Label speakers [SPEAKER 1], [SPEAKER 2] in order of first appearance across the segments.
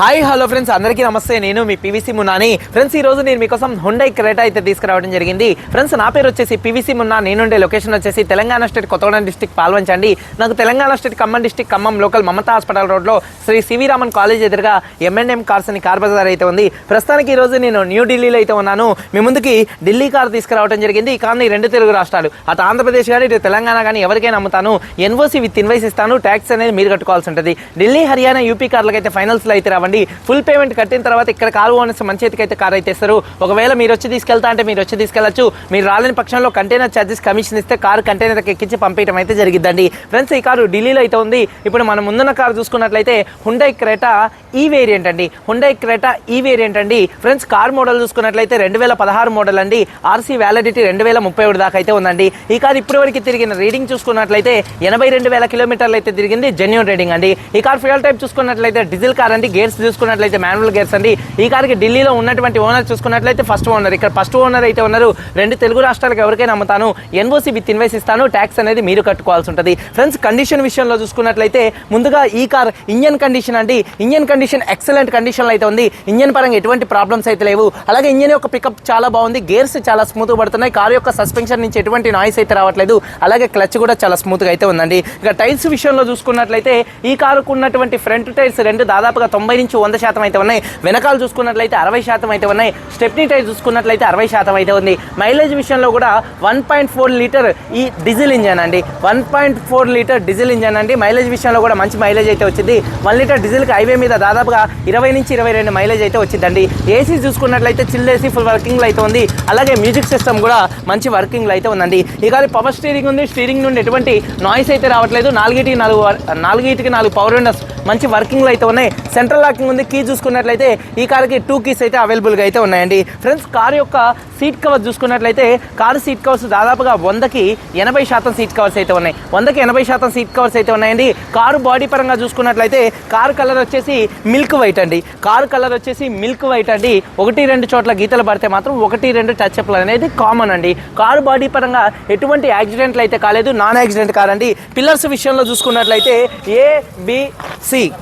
[SPEAKER 1] Hi hello friends. అందరికీ నమస్తే. నేను మీ పీవీసీ మున్నాని. ఫ్రెండ్స్ ఈ రోజు నేను మీకోసం హుండై క్రేటా అయితే తీసుకురావడం జరిగింది. ఫ్రెండ్స్ నా పేరు వచ్చేసి పీవీసీ మున్నా. నేనుండే లొకేషన్ వచ్చేసి తెలంగాణ స్టేట్ కొత్తగూడెం డిస్టిక్ పాల్వంచండి. నాకు Telangana state Khammam district Khammam local Mamata hospital రోడ్లో శ్రీ సివి రామన్ కాలేజ్ ఎదురుగా ఎంఎన్ఎం కార్స్ అని కార్ బజార్ అయితే ఉంది. ప్రస్తుతానికి ఈ రోజు నేను న్యూ ఢిల్లీలో అయితే ఉన్నాను. మీ ముందుకి ఢిల్లీ కార్ తీసుకురావడం జరిగింది. ఈ కార్ని రెండు తెలుగు రాష్ట్రాలు. అటు ఆంధ్రప్రదేశ్ కానీ ఇటు తెలంగాణ కానీ ఎవరికైనా అమ్ముతాను. ఎన్ఓసి విత్ ఇన్వైస్ ఇస్తాను. ట్యాక్స్ అనేది మీరు కట్టుకోవాల్సి ఉంటుంది. ఢిల్లీ హర్యానా యూపీ కార్లకైతే అయితే ఫైనల్స్లో అయితే రావండి. ఫుల్ పేమెంట్ కట్టిన తర్వాత ఇక్కడ కారు ఓనర్స్ మంచి చేతికి అయితే కారు అయితే ఇస్తారు. ఒకవేళ మీరు వచ్చి తీసుకెళ్తా అంటే మీరు వచ్చి తీసుకెళ్ళొచ్చు మీరు రాలేని పక్షంలో కంటైనర్ ఛార్జెస్ కమిషన్ ఇస్తే కారు కంటైనర్ ఎక్కించి పంపించడం అయితే జరిగిద్దండి. ఫ్రెండ్స్ ఈ కారు ఢిల్లీలో అయితే ఉంది. ఇప్పుడు మనం ముందున్న కారు చూసుకున్నట్లయితే హుండై క్రేటా ఈ వేరియంట్ అండి. హుండై క్రేటా ఈ వేరియంట్ అండి. ఫ్రెండ్స్ కార్ మోడల్ చూసుకున్నట్లయితే రెండు వేల పదహారు మోడల్ అండి. ఆర్సీ వ్యాలిడిటీ రెండు వేల ముప్పై ఒకటి దాకా అయితే ఉందండి. ఈ కార్ ఇప్పటివరకు తిరిగిన రీడింగ్ చూసుకున్నట్లయితే ఎనభై రెండు వేల కిలోమీటర్లు అయితే తిరిగింది. జెన్యున్ రీడింగ్ అండి. ఈ కార్ ఫ్యూయల్ టైప్ చూసుకున్నట్లయితే డీజిల్ కార్ అండి. గేర్స్ చూసుకున్నట్లయితే మాన్యువల్ గేర్స్ అండి. ఈ కార్కి ఢిల్లీలో ఉన్నటువంటి ఓనర్ చూసుకున్నట్లయితే ఫస్ట్ ఓనర్ ఇక్కడ ఫస్ట్ ఓనర్ అయితే ఉన్నారు. రెండు తెలుగు రాష్ట్రాలకు ఎవరికైనా అమ్ముతాను. ఎన్ఓసి విత్ ఇన్వైస్ ఇస్తాను. ట్యాక్స్ అనేది మీరు కట్టుకోవాల్సి ఉంటుంది. ఫ్రెండ్స్ కండిషన్ విషయంలో చూసుకున్నట్లయితే ముందుగా ఈ కార్ ఇంజన్ కండిషన్ అండి. ఇంజన్ కండిషన్ ఎక్సలెంట్ కండిషన్లో అయితే ఉంది. ఇంజన్ పరంగా ఎటువంటి ప్రాబ్లమ్స్ అయితే లేవు. అలాగే ఇంజన్ యొక్క పికప్ చాలా బాగుంది. గేర్స్ చాలా స్మూత్ పడుతున్నాయి. కార్ యొక్క సస్పెన్షన్ నుంచి ఎటువంటి నాయిస్ అయితే రావట్లేదు. అలాగే క్లచ్ కూడా చాలా స్మూత్గా అయితే ఉందండి. ఇక టైర్స్ విషయంలో చూసుకున్నట్లయితే ఈ కారుకు ఉన్నటువంటి ఫ్రంట్ టైర్స్ రెండు దాదాపుగా తొంభై నుంచి వంద శాతం అయితే ఉన్నాయి. వెనకాల చూసుకున్నట్లయితే అరవై శాతం అయితే ఉన్నాయి. స్టెప్నీ టైర్ చూసుకున్నట్లయితే అరవై శాతం అయితే ఉంది. మైలేజ్ విషయంలో కూడా వన్ పాయింట్ ఫోర్ లీటర్ ఈ డీజిల్ ఇంజన్ అండి. One point four litre diesel engine అండి. మైలేజ్ విషయంలో కూడా మంచి మైలేజ్ అయితే వచ్చింది. వన్ లీటర్ డీజిల్కి హైవే మీద దాదాపుగా ఇరవై నుంచి ఇరవై రెండు మైలేజ్ అయితే వచ్చిందండి. ఏసీ చూసుకున్నట్లయితే చిల్ ఏసీ ఫుల్ వర్కింగ్లో అయితే ఉంది. అలాగే మ్యూజిక్ సిస్టమ్ కూడా మంచి వర్కింగ్లో అయితే ఉందండి. ఇక పవర్ స్టీరింగ్ ఉంది. స్టీరింగ్ నుండి ఎటువంటి నాయిస్ అయితే రావట్లేదు. నాలుగిటికి నాలుగు నాలుగిటికి నాలుగు పవర్ విండోస్ మంచి వర్కింగ్లో అయితే ఉన్నాయి. సెంట్రల్ లాకింగ్ ఉంది. కీ చూసుకున్నట్లయితే ఈ కార్కి టూ కీస్ అయితే అవైలబుల్గా అయితే ఉన్నాయండి. ఫ్రెండ్స్ కార్ యొక్క సీట్ కవర్ చూసుకున్నట్లయితే కారు సీట్ కవర్స్ దాదాపుగా వందకి ఎనభై శాతం సీట్ కవర్స్ అయితే ఉన్నాయి. వందకి ఎనభై శాతం సీట్ కవర్స్ అయితే ఉన్నాయండి. కారు బాడీ పరంగా చూసుకున్నట్లయితే కారు కలర్ వచ్చేసి మిల్క్ వైట్ అండి. కారు కలర్ వచ్చేసి మిల్క్ వైట్ అండి. ఒకటి రెండు చోట్ల గీతలు పడితే మాత్రం ఒకటి రెండు టచ్ అప్లు అనేది కామన్ అండి. కారు బాడీ పరంగా ఎటువంటి యాక్సిడెంట్లు అయితే కాలేదు. నాన్ యాక్సిడెంట్ కార్ అండి. పిల్లర్స్ విషయంలో చూసుకున్నట్లయితే ఏ బి sí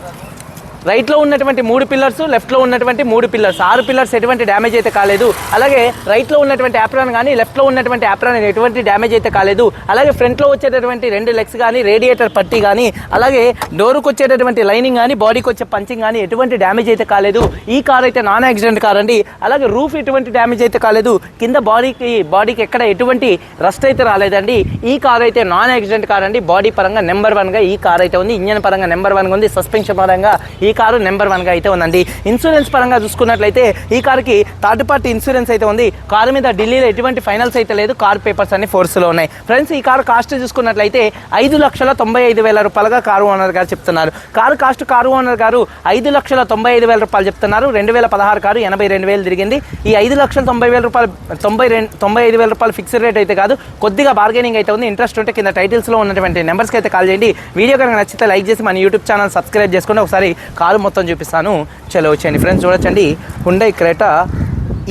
[SPEAKER 1] రైట్లో ఉన్నటువంటి మూడు పిల్లర్స్ లెఫ్ట్లో ఉన్నటువంటి మూడు పిల్లర్స్ ఆరు పిల్లర్స్ ఎటువంటి డ్యామేజ్ అయితే కాలేదు. అలాగే రైట్లో ఉన్నటువంటి యాప్రాన్ కానీ లెఫ్ట్లో ఉన్నటువంటి యాప్రాన్ ఎటువంటి డ్యామేజ్ అయితే కాలేదు. అలాగే ఫ్రంట్లో వచ్చేటటువంటి రెండు లెగ్స్ కానీ రేడియేటర్ పట్టి కానీ అలాగే డోర్కి వచ్చేటటువంటి లైనింగ్ కానీ బాడీకి వచ్చే పంచింగ్ కానీ ఎటువంటి డ్యామేజ్ అయితే కాలేదు. ఈ కార్ అయితే నాన్ యాక్సిడెంట్ కార్ అండి. అలాగే రూఫ్ ఎటువంటి డ్యామేజ్ అయితే కాలేదు. కింద బాడీకి బాడీకి ఎక్కడ ఎటువంటి రస్ట్ అయితే రాలేదండి. ఈ కార్ అయితే నాన్ యాక్సిడెంట్ కార్ అండి. బాడీ పరంగా నెంబర్ వన్గా ఈ కార్ అయితే ఉంది. ఇంజన్ పరంగా నెంబర్ వన్గా ఉంది. సస్పెన్షన్ పరంగా ఈ కారు నెంబర్ వన్గా అయితే ఉందండి. ఇన్సూరెన్స్ పరంగా చూసుకున్నట్లయితే ఈ కార్కి థర్డ్ పార్టీ ఇన్సూరెన్స్ అయితే ఉంది. కారు మీద ఢిల్లీలో ఎటువంటి ఫైనల్స్ అయితే లేదు. కార్ పేపర్స్ అన్ని ఫోర్స్లో ఉన్నాయి. ఫ్రెండ్స్ ఈ కారు కాస్ట్ చూసుకున్నట్లయితే ఐదు లక్షల తొంభై ఐదు వేల రూపాయలుగా కారు ఓనర్ గారు చెప్తున్నారు. కారు కాస్ట్ కారు ఓనర్ గారు ఐదు లక్షల తొంభై ఐదు వేల రూపాయలు చెప్తున్నారు. రెండు వేల పదహారు కారు ఎనభై రెండు వేలు తిరిగింది. ఈ ఐదు లక్షల తొంభై వేల రూపాయలు తొంభై రెండు తొంభై ఐదు వేల రూపాయలు ఫిక్స్డ్ రేట్ అయితే కాదు. కొద్దిగా బార్గెనింగ్ అయితే ఉంది. ఇంట్రెస్ట్ ఉంటే కింద టైటిల్స్లో ఉన్నటువంటి నెంబర్స్కి అయితే కాల్ చేయండి. వీడియో కనుక నచ్చితే లైక్ చేసి మన యూట్యూబ్ ఛానల్ సబ్స్క్రైబ్ చేసుకుని ఒకసారి కారు మొత్తం చూపిస్తాను. చలో వచ్చేయండి. ఫ్రెండ్స్ చూడొచ్చండి. హుండై క్రేటా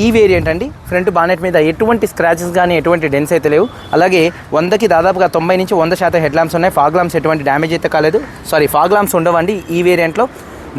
[SPEAKER 1] ఈ వేరియంట్ అండి. ఫ్రంట్ బానెట్ మీద ఎటువంటి స్క్రాచెస్ కానీ ఎటువంటి డెన్స్ అయితే లేవు. అలాగే వందకి దాదాపుగా తొంభై నుంచి వంద శాతం హెడ్ ల్యాంప్స్ ఉన్నాయి. ఫాగ్ ల్యాంప్స్ ఎటువంటి డ్యామేజ్ అయితే కాలేదు. సారీ ఫాగ్ ల్యాంప్స్ ఉండవండి ఈ వేరియంట్లో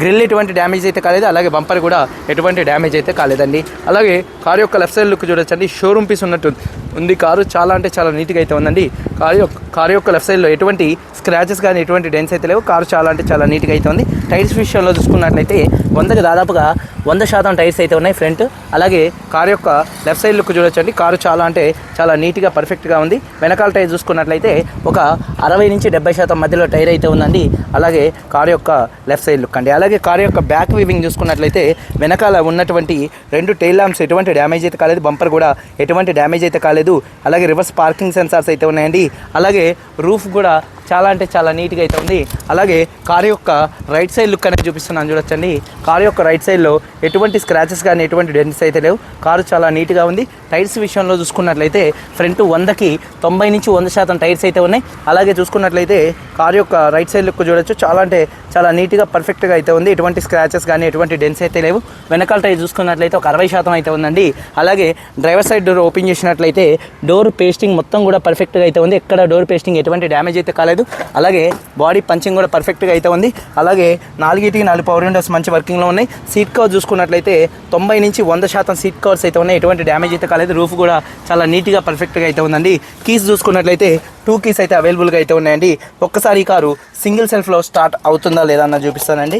[SPEAKER 1] గ్రిల్ ఎటువంటి డ్యామేజ్ అయితే కాలేదు అలాగే బంపర్ కూడా ఎటువంటి డ్యామేజ్ అయితే కాలేదండి. అలాగే కారు యొక్క లెఫ్ట్ సైడ్ లుక్ చూడొచ్చండి షోరూమ్ పీస్ ఉన్నట్టు ఉంది కారు చాలా అంటే చాలా నీట్గా అయితే ఉందండి. కారు యొక్క కారు యొక్క లెఫ్ట్ సైడ్లో ఎటువంటి స్క్రాచెస్ కానీ ఎటువంటి డెన్స్ అయితే లేవు కారు చాలా అంటే చాలా నీట్గా అయితే ఉంది. టైర్స్ విషయంలో చూసుకున్నట్లయితే వందకి దాదాపుగా వంద శాతం టైర్స్ అయితే ఉన్నాయి ఫ్రంట్. అలాగే కార్ యొక్క లెఫ్ట్ సైడ్ లుక్ చూడొచ్చండి. కారు చాలా అంటే చాలా నీట్గా పర్ఫెక్ట్గా ఉంది. వెనకాల టైర్ చూసుకున్నట్లయితే ఒక అరవై నుంచి డెబ్బై శాతం మధ్యలో టైర్ అయితే ఉందండి. అలాగే కారు యొక్క లెఫ్ట్ సైడ్ లుక్ అండి. అలాగే కారు యొక్క బ్యాక్ వీవింగ్ చూసుకున్నట్లయితే వెనకాల ఉన్నటువంటి రెండు టైల్ ల్యాంప్స్ ఎటువంటి డ్యామేజ్ అయితే కాలేదు. బంపర్ కూడా ఎటువంటి డ్యామేజ్ అయితే కాలేదు. అలాగే రివర్స్ పార్కింగ్ సెన్సార్స్ అయితే ఉన్నాయండి. అలాగే రూఫ్ కూడా చాలా అంటే చాలా నీట్గా అయితే ఉంది. అలాగే కారు యొక్క రైట్ సైడ్ లుక్ అనేది చూపిస్తున్నాను చూడొచ్చండి. కారు యొక్క రైట్ సైడ్లో ఎటువంటి స్క్రాచెస్ కానీ ఎటువంటి డెంట్స్ అయితే లేవు. కారు చాలా నీట్గా ఉంది. టైర్స్ విషయంలో చూసుకున్నట్లయితే ఫ్రంట్ వందకి తొంభై నుంచి వంద శాతం టైర్స్ అయితే ఉన్నాయి. అలాగే చూసుకున్నట్లయితే కారు యొక్క రైట్ సైడ్ లుక్ చూడొచ్చు. చాలా అంటే చాలా నీట్గా పర్ఫెక్ట్గా అయితే ఉంది. ఎటువంటి స్క్రాచెస్ కానీ ఎటువంటి డెన్స్ అయితే లేవు. వెనకాల టైర్ చూసుకున్నట్లయితే ఒక అరవై శాతం అయితే ఉందండి. అలాగే డ్రైవర్ సైడ్ డోర్ ఓపెన్ చేసినట్లయితే డోర్ పేస్టింగ్ మొత్తం కూడా పర్ఫెక్ట్గా అయితే ఉంది. ఎక్కడ డోర్ పేస్టింగ్ ఎటువంటి డ్యామేజ్ అయితే కాలేదు.
[SPEAKER 2] లేదు అలాగే బాడీ పంచింగ్ కూడా పర్ఫెక్ట్గా అయితే ఉంది. అలాగే నాలుగిటికి నాలుగు పవర్ విండోస్ మంచి వర్కింగ్లో ఉన్నాయి. సీట్ కవర్ చూసుకున్నట్లయితే తొంభై నుంచి వంద శాతం సీట్ కవర్స్ అయితే ఉన్నాయి. ఎటువంటి డ్యామేజ్ అయితే కాలేదు. రూఫ్ కూడా చాలా నీట్గా పర్ఫెక్ట్గా అయితే ఉందండి. కీస్ చూసుకున్నట్లయితే టూ కీస్ అయితే అవైలబుల్గా అయితే ఉన్నాయండి. ఒక్కసారి ఈ కారు సింగిల్ సెల్ఫ్లో స్టార్ట్ అవుతుందా లేదా అన్న చూపిస్తానండి.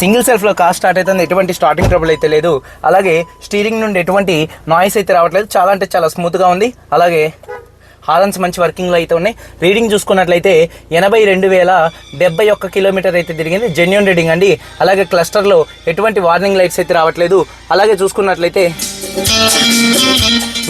[SPEAKER 2] సింగిల్ సెల్ఫ్లో కార్ స్టార్ట్ అవుతుంది ఎటువంటి స్టార్టింగ్ ట్రబుల్ అయితే లేదు. అలాగే స్టీరింగ్ నుండి ఎటువంటి నాయిస్ అయితే రావట్లేదు. చాలా అంటే చాలా స్మూత్గా ఉంది. అలాగే హారన్స్ మంచి వర్కింగ్లో అయితే ఉన్నాయి. రీడింగ్ చూసుకున్నట్లయితే ఎనభై రెండు వేల డెబ్బై ఒక్క కిలోమీటర్ అయితే తిరిగింది. జెన్యున్ రీడింగ్ అండి. అలాగే క్లస్టర్లో ఎటువంటి వార్నింగ్ లైట్స్ అయితే రావట్లేదు. అలాగే చూసుకున్నట్లయితే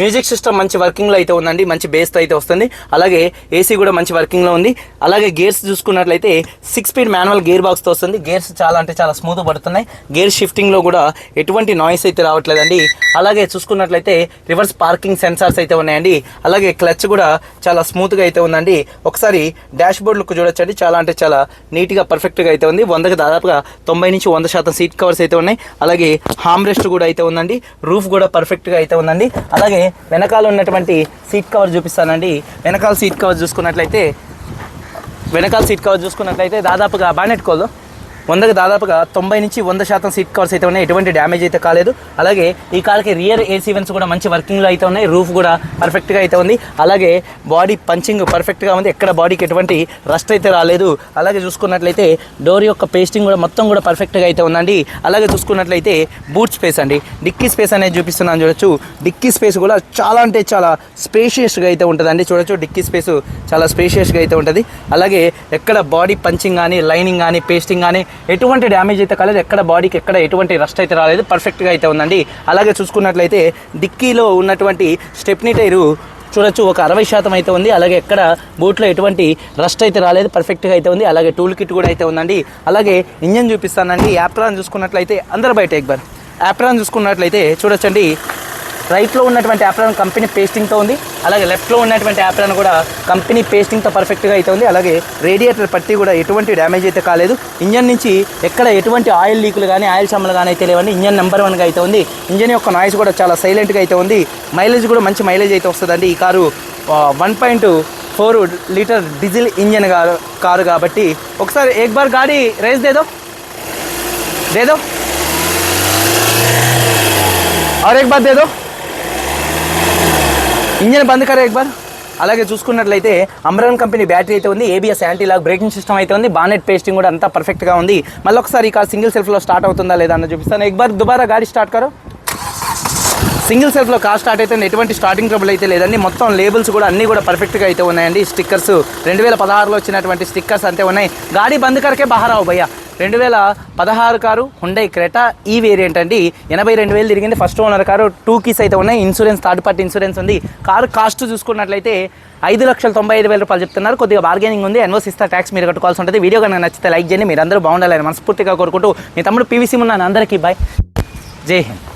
[SPEAKER 2] మ్యూజిక్ సిస్టమ్ మంచి వర్కింగ్లో అయితే ఉందండి. మంచి బేస్తో అయితే వస్తుంది. అలాగే ఏసీ కూడా మంచి వర్కింగ్లో ఉంది. అలాగే గేర్స్ చూసుకున్నట్లయితే సిక్స్ స్పీడ్ మాన్యువల్ గేర్ బాక్స్తో వస్తుంది. గేర్స్ చాలా అంటే చాలా స్మూత్ పడుతున్నాయి. గేర్ షిఫ్టింగ్లో కూడా ఎటువంటి నాయిస్ అయితే రావట్లేదండి. అలాగే చూసుకున్నట్లయితే రివర్స్ పార్కింగ్ సెన్సార్స్ అయితే ఉన్నాయండి. అలాగే క్లచ్ కూడా చాలా స్మూత్గా అయితే ఉందండి. ఒకసారి డాష్ బోర్డ్ లుక్ చూడొచ్చండి. చాలా అంటే చాలా నీట్గా పర్ఫెక్ట్గా అయితే ఉంది. వందకి దాదాపుగా తొంభై నుంచి వంద శాతం సీట్ కవర్స్ అయితే ఉన్నాయి. అలాగే హామ్ రెస్ట్ కూడా అయితే ఉందండి. రూఫ్ కూడా పర్ఫెక్ట్గా అయితే ఉందండి. అలాగే వెనకాల ఉన్నటువంటి సీట్ కవర్ చూపిస్తానండి. వెనకాల సీట్ కవర్ చూసుకున్నట్లయితే వెనకాల సీట్ కవర్ చూసుకున్నట్లయితే దాదాపుగా బానెట్టుకోదు వందకు దాదాపుగా తొంభై నుంచి వంద శాతం సీట్ కవర్స్ అయితే ఉన్నాయి. ఎటువంటి డ్యామేజ్ అయితే కాలేదు. అలాగే ఈ కార్కి రియర్ ఏసీ వెన్స్ కూడా మంచి వర్కింగ్లో అయితే ఉన్నాయి. రూఫ్ కూడా పర్ఫెక్ట్గా అయితే ఉంది. అలాగే బాడీ పంచింగ్ పర్ఫెక్ట్గా ఉంది. ఎక్కడ బాడీకి ఎటువంటి రస్ట్ అయితే రాలేదు. అలాగే చూసుకున్నట్లయితే డోర్ యొక్క పేస్టింగ్ కూడా మొత్తం కూడా పర్ఫెక్ట్గా అయితే ఉందండి. అలాగే చూసుకున్నట్లయితే బూట్ స్పేస్ అండి. డిక్కీ స్పేస్ అనేది చూపిస్తున్నాను. చూడొచ్చు. డిక్కీ స్పేస్ కూడా చాలా అంటే చాలా స్పేషియస్గా అయితే ఉంటుందండి. చూడొచ్చు. డిక్కీ స్పేస్ చాలా స్పేషియస్గా అయితే ఉంటుంది. అలాగే ఎక్కడ బాడీ పంచింగ్ కానీ లైనింగ్ కానీ పేస్టింగ్ కానీ ఎటువంటి డ్యామేజ్ అయితే కాలేదు. ఎక్కడ బాడీకి ఎక్కడ ఎటువంటి రస్ట్ అయితే రాలేదు. పర్ఫెక్ట్గా అయితే ఉందండి. అలాగే చూసుకున్నట్లయితే డిక్కీలో ఉన్నటువంటి స్టెప్నీ టైరు చూడొచ్చు. ఒక అరవై శాతం అయితే ఉంది. అలాగే ఎక్కడ బూట్లో ఎటువంటి రస్ట్ అయితే రాలేదు. పర్ఫెక్ట్గా అయితే ఉంది. అలాగే టూల్ కిట్ కూడా అయితే ఉందండి. అలాగే ఇంజన్ చూపిస్తానండి. యాప్రాన్ చూసుకున్నట్లయితే అందరు బయట ఎక్బర్ యాప్రాన్ చూసుకున్నట్లయితే చూడొచ్చండి. రైట్లో ఉన్నటువంటి యాప్రాన్ కంపెనీ పేస్టింగ్తో ఉంది అలాగే లెఫ్ట్లో ఉన్నటువంటి యాప్రాన్ కూడా కంపెనీ పేస్టింగ్తో పర్ఫెక్ట్గా అయితే ఉంది అలాగే రేడియేటర్ పట్టి కూడా ఎటువంటి డ్యామేజ్ అయితే కాలేదు ఇంజన్ నుంచి ఎక్కడ ఎటువంటి ఆయిల్ లీకులు కానీ ఆయిల్ చమ్మలు కానీ అయితే లేవండి ఇంజన్ నెంబర్ వన్గా అయితే ఉంది ఇంజన్ యొక్క నాయిస్ కూడా చాలా సైలెంట్గా అయితే ఉంది మైలేజ్ కూడా మంచి మైలేజ్ అయితే వస్తుందండి ఈ car one point four litre diesel engine car car కాబట్టి ఒకసారి ఏక్ బార్ గాడి రేస్ దేదో దేదో और एक बात दे दो ఇంజన్ బంద్ కరే ఎక్బార్ అలాగే చూసుకున్నట్లయితే అమరాన్ కంపెనీ బ్యాటరీ అయితే ఉంది ABS anti lock braking system అయితే ఉంది బానెట్ పేస్టింగ్ కూడా అంతా పర్ఫెక్ట్గా ఉంది. మళ్ళీ ఒకసారి ఈ కార్ సింగిల్ సెల్ఫ్లో స్టార్ట్ అవుతుందా లేదా అన్న చూపిస్తాను. ఎక్బార్ దుబారా గాడి స్టార్ట్ కారు. సింగిల్ సెల్ఫ్లో కార్ స్టార్ట్ అయితే ఎటువంటి స్టార్టింగ్ ట్రబుల్ అయితే లేదండి. మొత్తం లేబుల్స్ కూడా అన్నీ కూడా పర్ఫెక్ట్గా అయితే ఉన్నాయండి. స్టిక్కర్స్ రెండు వేల పదహారులో వచ్చినటువంటి స్టిక్కర్స్ అంతే ఉన్నాయి. గాడి బంద్ కరకే బహారావు భయ్యా. రెండు వేల పదహారు కారు హుండై క్రెటా ఈ వేరియంట్ అండి. ఎనభై రెండు వేలు తిరిగింది. First owner car two keys అయితే ఉన్నాయి. ఇన్సూరెన్స్ థర్డ్ పార్టీ ఇన్సూరెన్స్ ఉంది. కారు కాస్ట్ చూసుకున్నట్లయితే ఐదు లక్షల తొంభై ఐదు వేల రూపాయలు చెప్తున్నారు. కొద్దిగా బార్గెనింగ్ ఉంది. ఎన్వోస్ ఇస్తా ట్యాక్స్ మీరు కట్టుకోవాల్సి ఉంటుంది. వీడియో కనుక నచ్చితే లైక్ చేయండి. మీరు అందరూ బాగుండాలని మనస్ఫూర్తిగా కోరుకుంటూ మీ తమ్ముడు పీవీసీ ఉన్నాను. అందరికీ బాయ్ జై హింద్.